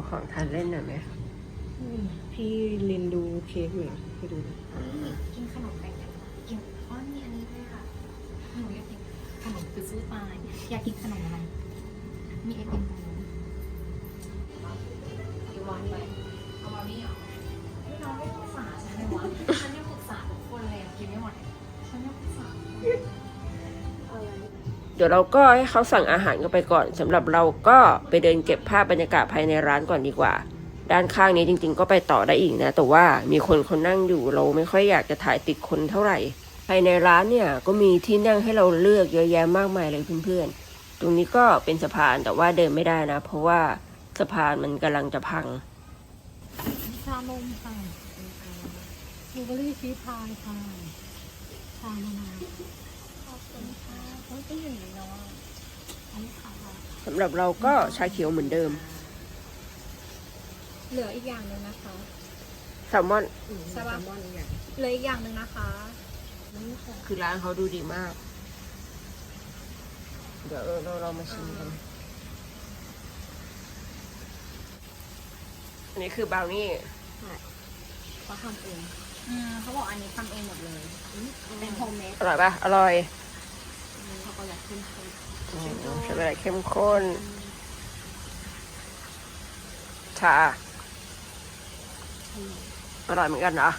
เอาของทานเล่นหน่อยไหมอืมพี่ลินดูเค้กอยู่นะไปดูดิกินขนมแบ่งกันกินอ๋อมีอันนี้ด้วยค่ะหนูอยากกินขนมคือสู้ตายอยากกินขนมอะไร มีไอติมตรงนู้นอยู่วางไป ดี๋ยวเราก็ให้เขาสั่งอาหารกันไปก่อนสำหรับเราก็ไปเดินเก็บภาพบรรยากาศภายในร้านก่อนดีกว่า ด้านข้างนี้จริง ๆ ก็ไปต่อได้อีกนะ แต่ว่ามีคนคนนั่งอยู่เราไม่ค่อยอยากจะถ่ายติดคนเท่าไหร่ ภายในร้านเนี่ยก็มีที่นั่งให้เราเลือกเยอะแยะมากมายเลยเพื่อนๆ ตรงนี้ก็เป็นสะพานแต่ว่าเดินไม่ได้นะ เพราะว่าสะพานมันกำลังจะพังชานมค่ะบลูเบอรี่ชีสพายค่ะชามะนาว สำหรับเราก็ชาเขียวเหมือนเดิม เหลืออีกอย่างหนึ่งนะคะแซลมอน ใช่ปะแซลมอนอย่างเหลืออีกอย่างหนึ่งนะคะคือร้านเขาดูดีมาก เดี๋ยวเราเรามาชิมกัน อันนี้คือบราวนี่เขาทำเองอืมเขาบอกอันนี้ทำเองหมดเลย เป็นโฮมเมดอร่อยปะอร่อยเขา ก็อยากขึ้นเขาอืมช็อกโกแลตเข้มข้น ชา อร่อยเหมือนกันเหรอ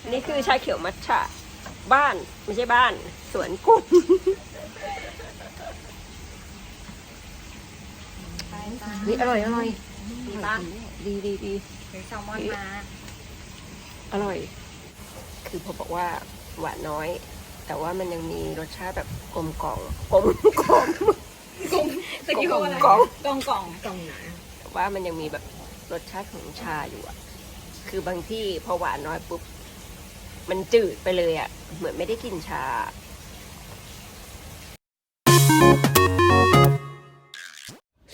อันนี้คือชาเขียวมัทฉะบ้าน ไม่ใช่บ้าน สวนกุดไปตาเฮ้ยอร่อยอร่อยดีปะดีดีดีหรือแซลมอนมา อร่อย คือพอบอกว่าหวานน้อย แต่ว่ามันยังมีรสชาติแบบกลมกล่อมกลมกล่อมสกิลอะไรกล่องกล่องกล่องกล่องหนาแต่ว่ามันยังมีแบบรสชาติของชาอยู่อะคือบางที่พอหวานน้อยปุ๊บมันจืดไปเลยอะเหมือนไม่ได้กินชา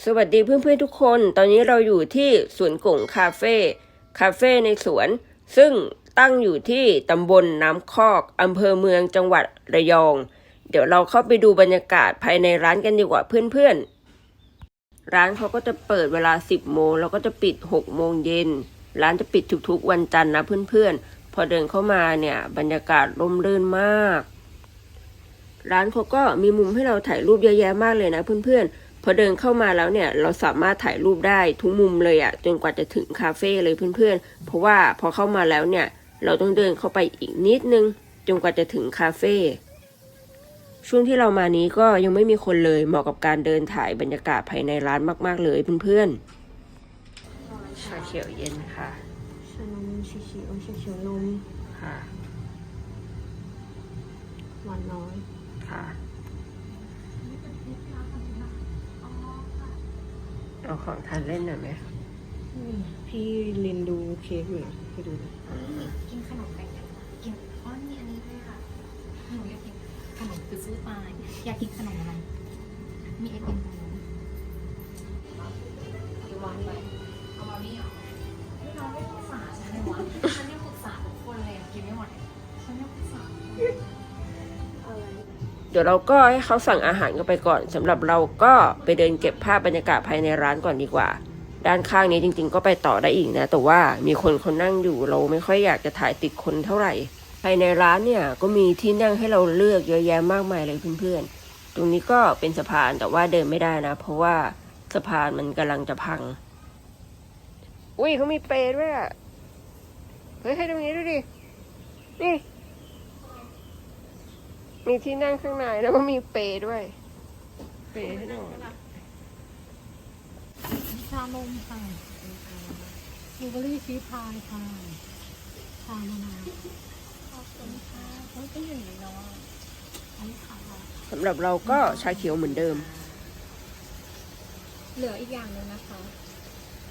สวัสดีเพื่อนๆทุกคน ตอนนี้เราอยู่ที่สวนกงคาเฟ่ คาเฟ่ในสวน ซึ่ง ตั้งอยู่ที่ตำบลน้ำคอกอำเภอเมืองจังหวัดระยอง เดี๋ยวเราเข้าไปดูบรรยากาศภายในร้านกันดีกว่าเพื่อนๆ ร้านเขาก็จะเปิดเวลา 10 โมงแล้วก็จะปิด 6 โมงเย็น ร้านจะปิดทุกๆวันจันทร์นะเพื่อนๆ พอเดินเข้ามาเนี่ย บรรยากาศร่มรื่นมาก ร้านเขาก็มีมุมให้เราถ่ายรูปเยอะแยะมากเลยนะเพื่อนๆ พอเดินเข้ามาแล้วเนี่ยเราสามารถถ่ายรูปได้ทุกมุมเลยอะจนกว่าจะถึงคาเฟ่เลยเพื่อนๆ เพราะว่าพอเข้ามาแล้วเนี่ย เราต้องเดินเข้าไปอีกนิดนึงจนกว่าจะถึงคาเฟ่ช่วงที่เรามานี้ก็ยังไม่มีคนเลยเหมาะกับการเดินถ่ายบรรยากาศภายในร้านมาก ๆ เลยเพื่อนๆชาเขียวเย็นค่ะชานมชีชีโอชาเขียวนมค่ะหวานน้อยค่ะเอาของทานเล่นหน่อยไหมอืมพี่ลินดูเค้กอยู่ นะไปดูดิกินขนมแบ่งกันกินอ๋อมีอันนี้ด้วยค่ะหนูอยากกินขนมคือสู้ตายอยากกินขนมอะไร มีไอติมตรงนู้นอยู่วางไปเอามานี่เหรอไม่น้องไม่ปรึกษาฉันเลยวะฉันยังปรึกษาทุกคนเลยอะกินไม่หมดฉันยังปรึกษาเดี๋ยวเราก็ให้เขาสั่งอาหารกันไปก่อนสำหรับเราก็ไปเดินเก็บภาพบรรยากาศภายในร้านก่อนดีกว่า ด้านข้างนี้จริง ๆ ก็ไปต่อได้อีกนะ แต่ว่ามีคนคนนั่งอยู่เราไม่ค่อยอยากจะถ่ายติดคนเท่าไหร่ ภายในร้านเนี่ยก็มีที่นั่งให้เราเลือกเยอะแยะมากมายเลยเพื่อนๆ ตรงนี้ก็เป็นสะพานแต่ว่าเดินไม่ได้นะ เพราะว่าสะพานมันกำลังจะพัง อุ้ยเขามีเปรย์ด้วยอะ เฮ้ยให้ตรงนี้ดูดิ นี่ มีที่นั่งข้างในแล้วก็มีเปรย์ด้วย เปรย์ให้หน่อยานมค่ะบลูเบอรี่ชีสพายค่ะชามะนาวขอบคุณค่ะเฮ้ยก็อยู่ในน้องอันนี้ค่ะสำหรับเราก็ชาเขียวเหมือนเดิม เหลืออีกอย่างหนึ่งนะคะ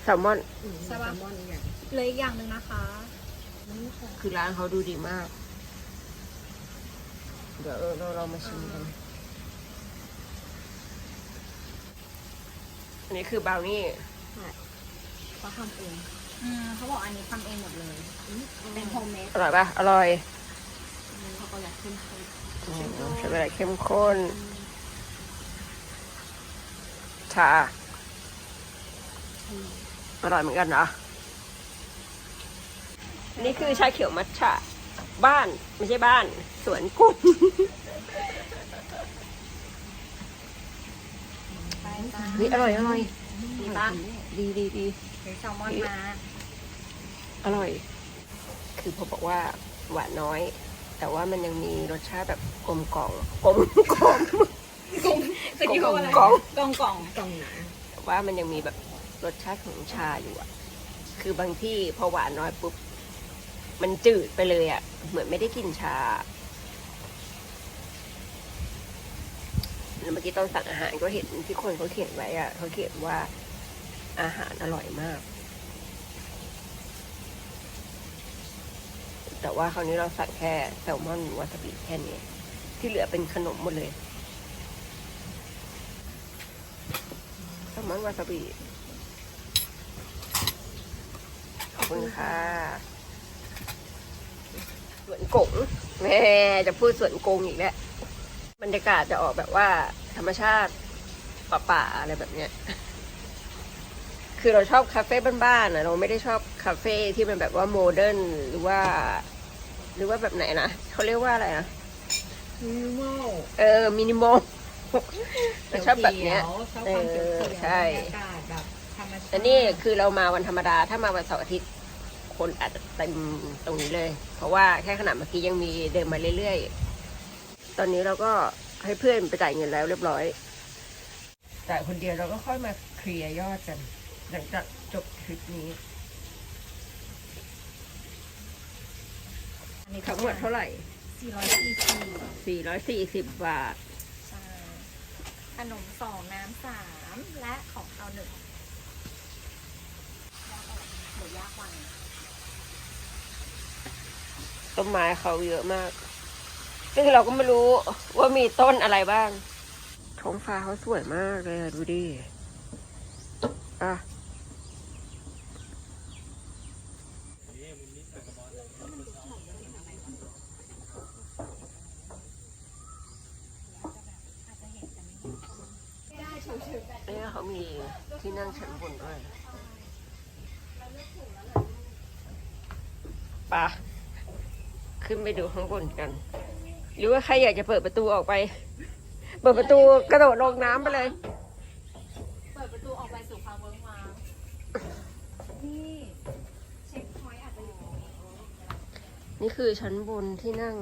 แซลมอน ใช่ปะแซลมอนอย่างเหลืออีกอย่างหนึ่งนะคะคือร้านเขาดูดีมาก เดี๋ยวเราเรามาชิมกัน อันนี้คือบราวนี่ เขาทำเองอืมเขาบอกอันนี้ทำเองหมดเลย เป็นโฮมเมดอร่อยปะอร่อยเขาก็อยากขึ้นเขาอืมช็อกโกแลตเข้มข้นชาอร่อยเหมือนกันเหรอนี่คือชาเขียวมัทฉะบ้านไม่ใช่บ้าน สวนกุ้งไปจ้านี่อร่อยอร่อยดีปะดี ดีดีเดี๋ยวแซลมอนมา อร่อย คือพอบอกว่าหวานน้อย แต่ว่ามันยังมีรสชาติแบบกลมกล่อมกลมกล่อมสกิลอะไรกล่องกล่องกล่องกล่องหนาแต่ว่ามันยังมีแบบรสชาติของชาอยู่อะคือบางที่พอหวานน้อยปุ๊บ มันจืดไปเลยอะเหมือนไม่ได้กินชาแล้วเมื่อกี้ตอนสั่งอาหารก็เห็นที่คนเขาเขียนไว้อะเขาเขียนว่า อาหารอร่อยมาก แต่ว่าคราวนี้เราสั่งแค่แซลมอนวาซาบิแค่นี้ ที่เหลือเป็นขนมหมดเลยแซลมอนวาซาบิขอบคุณค่ะ สวนกงแม่จะพูดสวนกงอีกแล้วบรรยากาศจะออกแบบว่าธรรมชาติป่าๆอะไรแบบเนี้ย คือเราชอบคาเฟ่บ้านๆนะเราไม่ได้ชอบคาเฟ่ที่มันแบบว่าโมเดิร์นหรือว่า หรือว่าแบบไหนนะเขาเรียกว่าอะไรนะมินิมอลเออมินิมอลเราชอบแบบเนี้ยชอบความเขียวเออๆใช่บรรยากาศแบบธรรมชาติแต่นี่คือเรามาวันธรรมดาถ้ามาวันเสาร์อาทิตย์คนอาจจะเต็มตรงนี้เลย เพราะว่าแค่ขนาดเมื่อกี้ยังมีเดินมาเรื่อยๆ ตอนนี้เราก็ให้เพื่อนไปจ่ายเงินแล้วเรียบร้อย แต่ายคนเดียวเราก็ค่อยมาเคลียร์ยอดกัน หลังจากจบทริปนี้ อันนี้ทั้งหมดเท่าไหร่440 440 บาท ใช่ขนมสองน้ำสามและของเราหนึ่งเดี๋ยวยากกว่านะต้นไม้เขาเยอะมาก ซึ่งเราก็ไม่รู้ว่ามีต้นอะไรบ้าง ท้องฟ้าเขาสวยมากเลยอะดูดิ อะ เขามีที่นั่งชั้นบนด้วยไปะขึ้นไปดูข้างบนกัน หรือว่าใครอยากจะเปิดประตูออกไป เปิดประตูกระโดดลงน้ำไปเลย เปิดประตูออกไปสู่ความเวิ้งว้างนี่เช็คพอยต์อาจจะอยู่ตรงนี้นี่คือชั้นบนที่นั่ง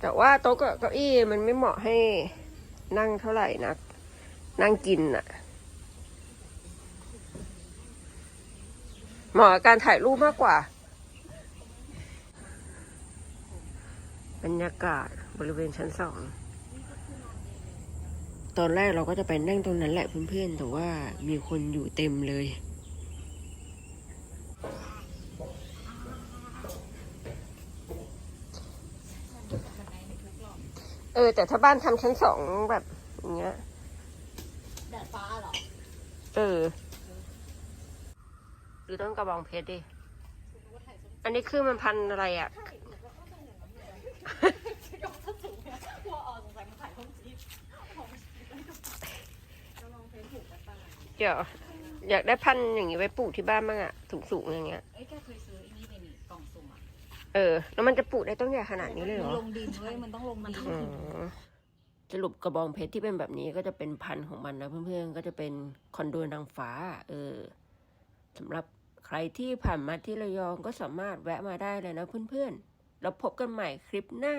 แต่ว่าโต๊ะกับเก้าอี้มันไม่เหมาะให้ นั่งเท่าไหร่นัก นั่งกินน่ะเหมาะกับการถ่ายรูปมากกว่า บรรยากาศบริเวณชั้นสอง ตอนแรกเราก็จะไปนั่งตรงนั้นแหละเพื่อนๆ แต่ว่ามีคนอยู่เต็มเลย เออ แต่ถ้าบ้านทำชั้นสองแบบอย่างเงี้ย แดดฟ้าเหรอ เออ ดูต้นกระบองเพชรดิ อันนี้คือมันพันธุ์อะไรอะกลัวออกสงสัยมันถ่ายห้องจีบเดี๋ยว อยากได้พันธุ์อย่างนี้ไว้ปลูกที่บ้านบ้างอะ สูงๆอย่างเงี้ย เอ้ยแกเคย เออ แล้วมันจะปลูกได้ต้นใหญ่ขนาดนี้เลยเหรมันอลงดินเว้ยมันต้องลงดินอ๋อสรุปกระบองเพชรที่เป็นแบบนี้ก็จะเป็นพันธุ์ของมันนะเพื่อนๆ ก็จะเป็นคอนโดนางฟ้า เออสำหรับใครที่ผ่านมาที่ระยองก็สามารถแวะมาได้เลยนะเพื่อนๆ แล้วพบกันใหม่คลิปหน้า